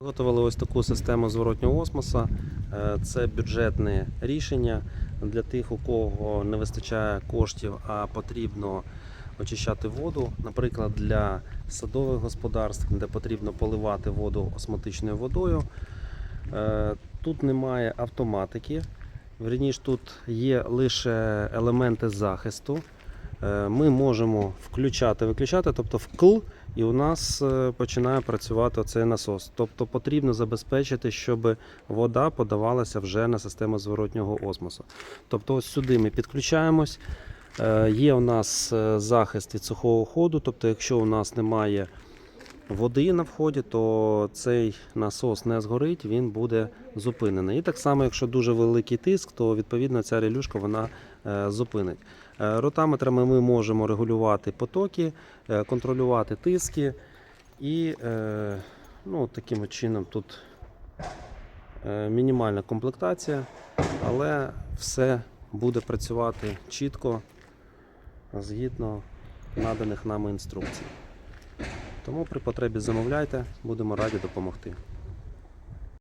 Виготовили ось таку систему зворотнього осмоса. Е, Це бюджетне рішення для тих, у кого не вистачає коштів, а потрібно очищати воду. Наприклад, для садових господарств, де потрібно поливати воду осмотичною водою. Е, Тут немає автоматики. Вірніше, тут є лише елементи захисту. Е, Ми можемо включати, виключати, тобто вкл, і у нас е, починає працювати цей насос. Тобто потрібно забезпечити, щоб вода подавалася вже на систему зворотнього осмосу. Тобто ось сюди ми підключаємось. Е, Є у нас захист від сухого ходу, тобто, якщо у нас немає води на вході, то цей насос не згорить, він буде зупинений. І так само, якщо дуже великий тиск, то відповідно ця релюшка вона е, зупинить. Е, Ротаметрами ми можемо регулювати потоки, е, контролювати тиски і ну, таким чином тут мінімальна комплектація, але все буде працювати чітко згідно наданих нами інструкцій. Тому при потребі замовляйте, будемо раді допомогти.